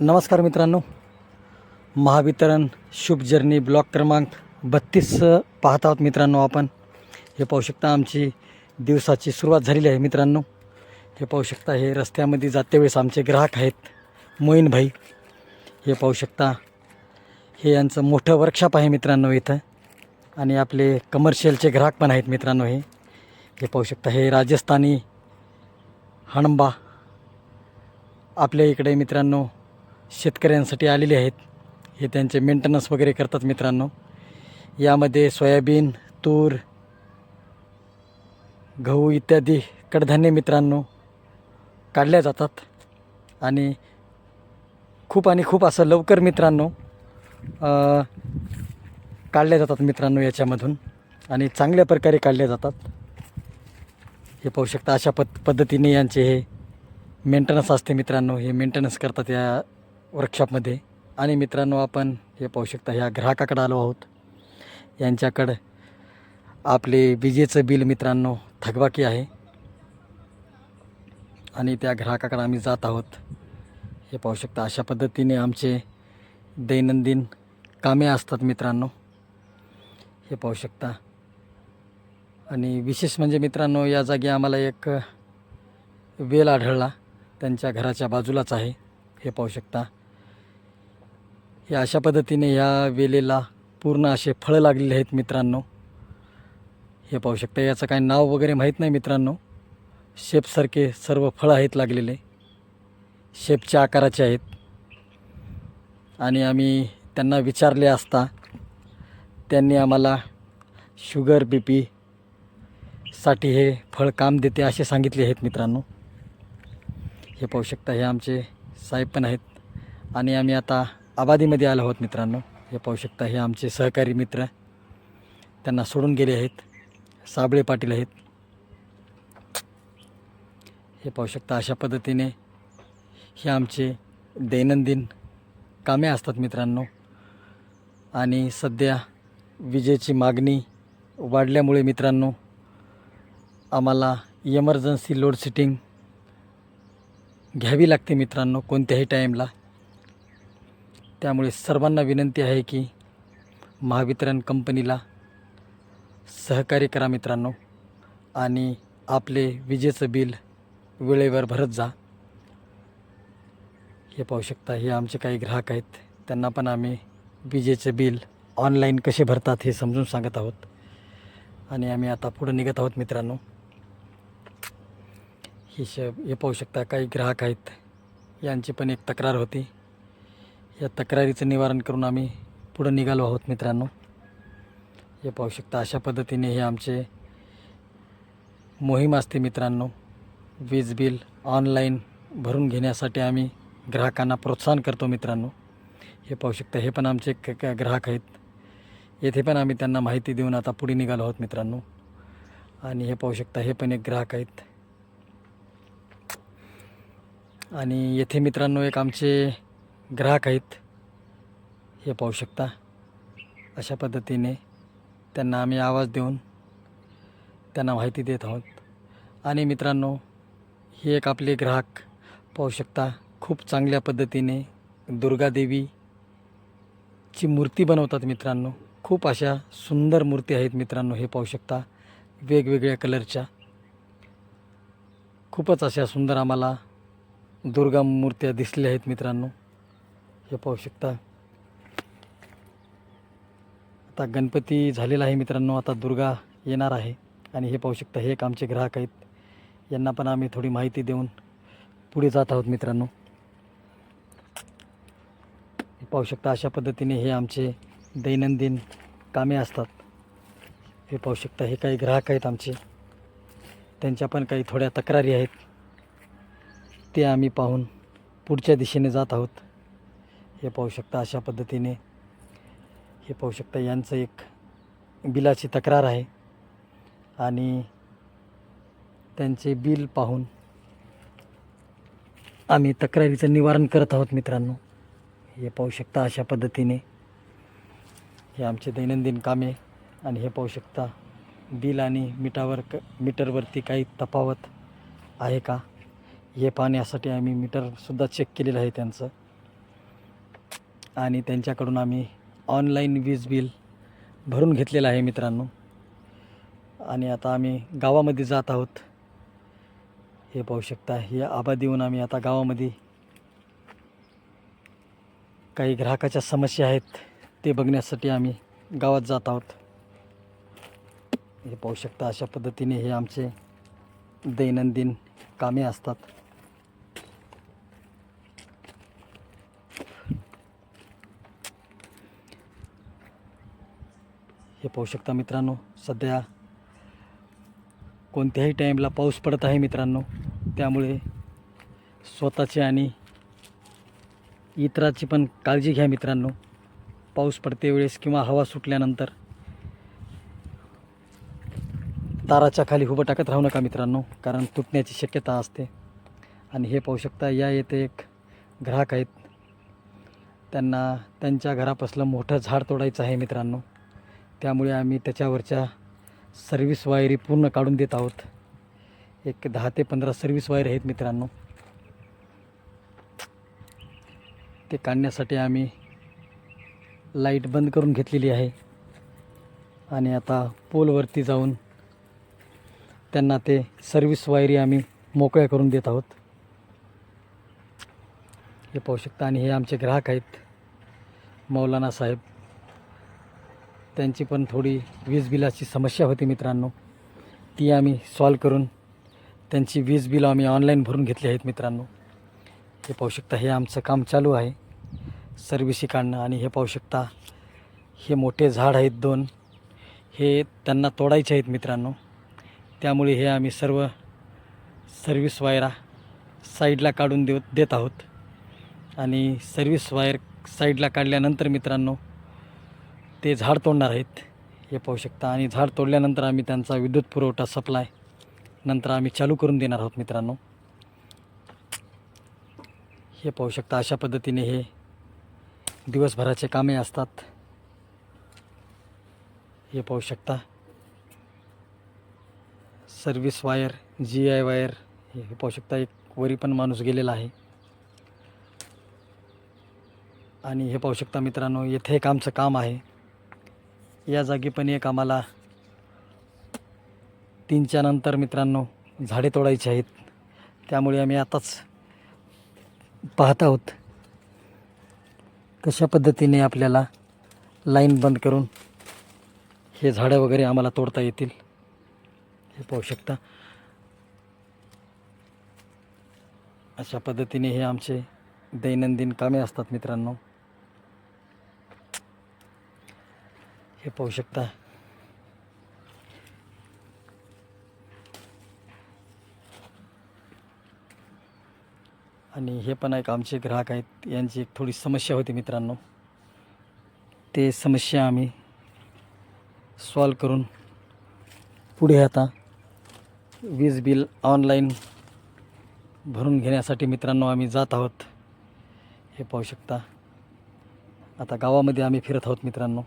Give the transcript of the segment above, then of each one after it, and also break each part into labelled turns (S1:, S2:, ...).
S1: नमस्कार मित्रांनो. महावितरण शुभ जर्नी ब्लॉक क्रमांक बत्तीस पाहत आहोत मित्रांनो आपण. हे पाहू शकता आमची दिवसाची सुरुवात झालेली आहे मित्रांनो. हे पाहू शकता हे रस्त्यामध्ये जाते वेळेस आमचे ग्राहक आहेत मोईन भाई. हे पाहू शकता हे यांचं मोठं वर्कशॉप आहे मित्रांनो इथं. आणि आपले कमर्शियलचे ग्राहक पण आहेत मित्रांनो हे. हे पाहू शकता हे राजस्थानी हणंबा. आपल्या इकडे मित्रांनो शेतकऱ्यांसाठी आलेले आहेत. हे त्यांचे मेंटेनन्स वगैरे करतात मित्रांनो. यामध्ये सोयाबीन तूर गहू इत्यादी कडधान्य मित्रांनो काढल्या जातात. आणि खूप आणि खूप असं लवकर मित्रांनो काढल्या जातात मित्रांनो याच्यामधून. आणि चांगल्या प्रकारे काढल्या जातात. हे पाहू शकता अशा पद पद्धतीने यांचे हे मेंटेनन्स असते मित्रांनो. हे मेंटेनन्स करतात या वर्कशॉपमध्ये आणि मित्रांनो आपण हे पाहू शकता ह्या ग्राहकाकडे आलो आहोत. यांच्याकडं आपले विजेचं बिल मित्रांनो थकबाकी आहे. आणि त्या ग्राहकाकडे आम्ही जात आहोत. हे पाहू शकता अशा पद्धतीने आमचे दैनंदिन कामे असतात मित्रांनो. हे पाहू शकता. आणि विशेष म्हणजे मित्रांनो या जागी आम्हाला एक वेल आढळला. त्यांच्या घराच्या बाजूलाच आहे. हे पाहू शकता. हे अशा पद्धतीने ह्या वेलेला पूर्ण असे फळं लागलेले आहेत मित्रांनो. हे पाहू शकता याचं काही नाव वगैरे माहीत नाही मित्रांनो. शेपसारखे सर्व फळं आहेत लागलेले. शेपच्या आकाराचे आहेत. आणि आम्ही त्यांना विचारले असता त्यांनी आम्हाला शुगर बी पी साठी हे फळ काम देते असे सांगितले आहेत मित्रांनो. हे पाहू शकता हे आमचे साहेब पण आहेत. आणि आम्ही आता आबादीमध्ये आलो आहोत मित्रांनो. हे पाहू शकता हे आमचे सहकारी मित्र त्यांना सोडून गेले आहेत. साबळे पाटील आहेत. हे पाहू शकता अशा पद्धतीने हे आमचे दैनंदिन कामे असतात मित्रांनो. आणि सध्या विजेची मागणी वाढल्यामुळे मित्रांनो आम्हाला इमर्जन्सी लोड सेटिंग घ्यावी लागते मित्रांनो कोणत्याही टाईमला त्यामुळे सर्वांना विनंती आहे की महावितरण कंपनीला सहकार्य करा मित्रांनो आणि आपले विजेचं बिल वेळेवर भरत जा. हे पाहू शकता हे आमचे काही ग्राहक आहेत. त्यांना पण आम्ही विजेचे बिल ऑनलाईन कसे भरतात हे समजून सांगत आहोत. आणि आम्ही आता पुढं निघत आहोत मित्रांनो. हे श हे पाहू शकता काही ग्राहक आहेत. यांची पण एक तक्रार होती. या तक्रारीचं निवारण करून आम्ही पुढं निघालो आहोत मित्रांनो. हे पाहू शकता अशा पद्धतीने हे आमचे मोहीम असते मित्रांनो. वीज बिल ऑनलाईन भरून घेण्यासाठी आम्ही ग्राहकांना प्रोत्साहन करतो मित्रांनो. हे पाहू शकता हे पण आमचे क- ग्राहक आहेत. येथे पण आम्ही त्यांना माहिती देऊन आता पुढे निघालो आहोत मित्रांनो. आणि हे पाहू शकता हे पण एक ग्राहक आहेत. आणि येथे मित्रांनो एक आमचे ग्राहक आहेत हे पाहू शकता. अशा पद्धतीने त्यांना आम्ही आवाज देऊन त्यांना माहिती देत आहोत. आणि मित्रांनो हे एक आपले ग्राहक पाहू शकता खूप चांगल्या पद्धतीने दुर्गादेवीची मूर्ती बनवतात मित्रांनो. खूप अशा सुंदर मूर्ती आहेत मित्रांनो हे पाहू शकता वेगवेगळ्या कलरच्या. खूपच अशा सुंदर आम्हाला दुर्गा मूर्त्या दिसल्या आहेत मित्रांनो. हे पाहू शकता. आता गणपती झालेला आहे मित्रांनो. आता दुर्गा येणार आहे. आणि हे पाहू शकता हे एक आमचे ग्राहक आहेत. यांना पण आम्ही थोडी माहिती देऊन पुढे जात आहोत मित्रांनो. हे पाहू शकता अशा पद्धतीने हे आमचे दैनंदिन कामे असतात. हे पाहू शकता हे काही ग्राहक आहेत आमचे. त्यांच्या पण काही थोड्या तक्रारी आहेत. ते आम्ही पाहून पुढच्या दिशेने जात आहोत. हे पाहू शकता अशा पद्धतीने. हे पाहू शकता यांचं एक बिलाची तक्रार आहे. आणि त्यांचे बिल पाहून आम्ही तक्रारीचं निवारण करत आहोत मित्रांनो. हे पाहू शकता अशा पद्धतीने. हे आमचे दैनंदिन कामे आणि हे पाहू शकता बिल आणि मिटावर क मीटरवरती काही तफावत आहे का? हे पाहण्यासाठी आम्ही मीटरसुद्धा चेक केलेलं आहे त्यांचं. आणि त्यांच्याकडून आम्ही ऑनलाईन वीज बिल भरून घेतलेलं आहे मित्रांनो. आणि आता आम्ही गावामध्ये जात आहोत. हे पाहू शकता हे आबा देऊन आम्ही आता गावामध्ये काही ग्राहकाच्या समस्या आहेत ते बघण्यासाठी आम्ही गावात जात आहोत. हे पाहू शकता अशा पद्धतीने हे आमचे दैनंदिन कामे असतात. हे पाहू शकता मित्रांनो सध्या कोणत्याही टाईमला पाऊस पडत आहे मित्रांनो. त्यामुळे स्वतःची आणि इतराची पण काळजी घ्या मित्रांनो. पाऊस पडते वेळेस किंवा हवा सुटल्यानंतर ताराच्या खाली उभं टाकत राहू नका मित्रांनो कारण तुटण्याची शक्यता असते. आणि हे पाहू शकता या येथे एक ग्राहक आहेत. त्यांना त्यांच्या घरापासलं मोठं झाड तोडायचं आहे मित्रांनो. त्यामुळे आम्ही त्याच्यावरच्या सर्विस वायरी पूर्ण काढून देत आहोत. एक दहा ते पंधरा सर्विस वायर आहेत मित्रांनो. ते काढण्यासाठी आम्ही लाइट बंद करून घेतलेली आहे. आणि आता पोलवरती जाऊन त्यांना ते सर्विस वायरी आम्ही मोकळ्या करून देत आहोत. हे पाहू शकता. आणि हे आमचे ग्राहक आहेत. मौलाना साहेब. त्यांची पण थोडी वीज बिलाची समस्या होती मित्रांनो. ती आम्ही सॉल्व करून त्यांची वीज बिलं आम्ही ऑनलाईन भरून घेतली आहेत मित्रांनो. हे पाहू शकता हे आमचं काम चालू आहे. सर्व्हिसी काढणं आणि हे पाहू शकता हे मोठे झाड आहेत दोन. हे त्यांना तोडायचे आहेत मित्रांनो. त्यामुळे हे आम्ही सर्व सर्विस वायरा साईडला काढून देऊ देत आहोत. आणि सर्विस वायर साईडला काढल्यानंतर मित्रांनो ते झाड तोडणार आहेत हे पाहू शकता. आणि झाड तोडल्यानंतर आम्ही त्यांचा विद्युत पुरवठा सप्लाय नंतर आम्ही चालू करून देणार आहोत मित्रांनो. हे पाहू शकता अशा पद्धतीने हे दिवसभराचे कामे असतात. हे पाहू शकता. Service wire G I wire हे पाहू शकता एक वरी पण माणूस गेलेला आहे. आणि हे पाहू शकता मित्रांनो येथे एक आमचं काम आहे. या जागी पण एक आम्हाला तीनच्या नंतर मित्रांनो झाडे तोडायची आहेत. त्यामुळे आम्ही आताच पाहत आहोत. कशा पद्धतीने आपल्याला लाईन बंद करून हे झाडं वगैरे आम्हाला तोडता येतील हे पाहू शकता. अशा पद्धतीने हे आमचे दैनंदिन कामे असतात मित्रांनो. हे पाहू शकता. आणि हे पण एक आमचे ग्राहक आहेत. यांची एक थोडी समस्या होती मित्रांनो. ते समस्या आम्ही सॉल्व करून पुढे आता वीज बिल ऑनलाईन भरून घेण्यासाठी मित्रांनो आम्ही जात आहोत. हे पाहू शकता. आता गावामध्ये आम्ही फिरत आहोत मित्रांनो.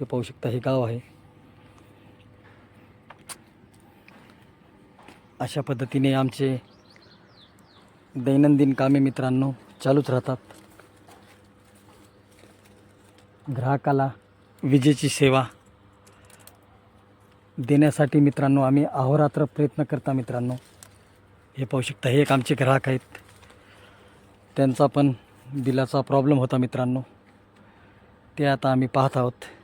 S1: हे पाहू शकता हे गाव आहे. अशा पद्धतीने आमचे दैनंदिन कामे मित्रांनो चालूच राहतात. ग्राहकाला विजेची सेवा देण्यासाठी मित्रांनो आम्ही अहोरात्र प्रयत्न करता मित्रांनो. हे पाहू शकता हे एक आमचे ग्राहक आहेत. त्यांचा पण बिलाचा प्रॉब्लेम होता मित्रांनो. ते आता आम्ही पाहत आहोत.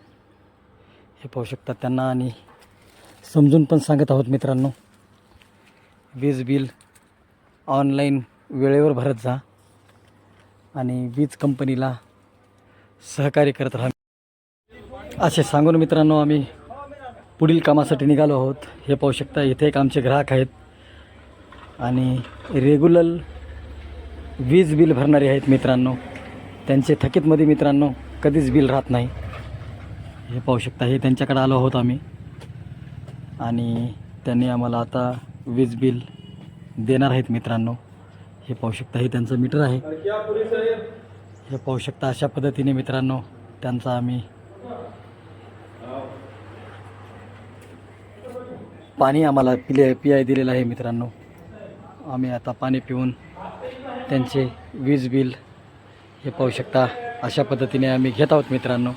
S1: हे पाहू शकता त्यांना आणि समजून पण सांगत आहोत मित्रांनो. वीज बिल ऑनलाईन वेळेवर भरत जा आणि वीज कंपनीला सहकार्य करत राहा. असे सांगून मित्रांनो आम्ही पुढील कामासाठी निघालो आहोत. हे पाहू शकता इथे एक आमचे ग्राहक आहेत आणि रेग्युलर वीज बिल भरणारे आहेत मित्रांनो. त्यांचे थकीतमध्ये मित्रांनो कधीच बिल राहत नाही. हे पाहू शकता हे त्यांच्याकडे आलो आहोत आम्ही. आणि त्यांनी आम्हाला आता वीज बिल देणार आहेत मित्रांनो. हे पाहू शकता हे त्यांचं मीटर आहे. हे पाहू शकता अशा पद्धतीने मित्रांनो त्यांचा आम्ही पाणी आम्हाला पिले पियाय दिलेलं आहे मित्रांनो. आम्ही आता पाणी पिऊन त्यांचे वीज बिल हे पाहू शकता अशा पद्धतीने आम्ही घेत आहोत मित्रांनो.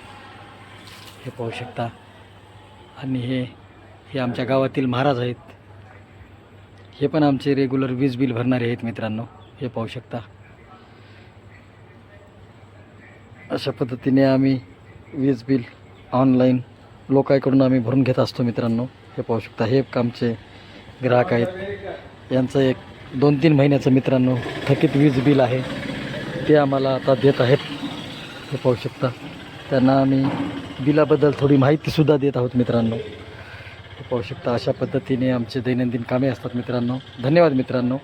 S1: हे पाहू शकता. आणि हे हे आमच्या गावातील महाराज आहेत. हे पण आमचे रेग्युलर वीज बिल भरणारे आहेत मित्रांनो. हे पाहू शकता. अशा पद्धतीने आम्ही वीज बिल ऑनलाईन लोकांकडून आम्ही भरून घेत असतो मित्रांनो. हे पाहू शकता. हे आमचे ग्राहक आहेत. यांचं एक दोन तीन महिन्याचं मित्रांनो थकीत वीज बिल आहे. ते आम्हाला आता देत आहेत. हे पाहू शकता. त्यांना आम्ही बिलाबद्दल थोडी माहितीसुद्धा देत आहोत मित्रांनो. पाहू शकता अशा पद्धतीने आमचे दैनंदिन कामे असतात मित्रांनो. धन्यवाद मित्रांनो.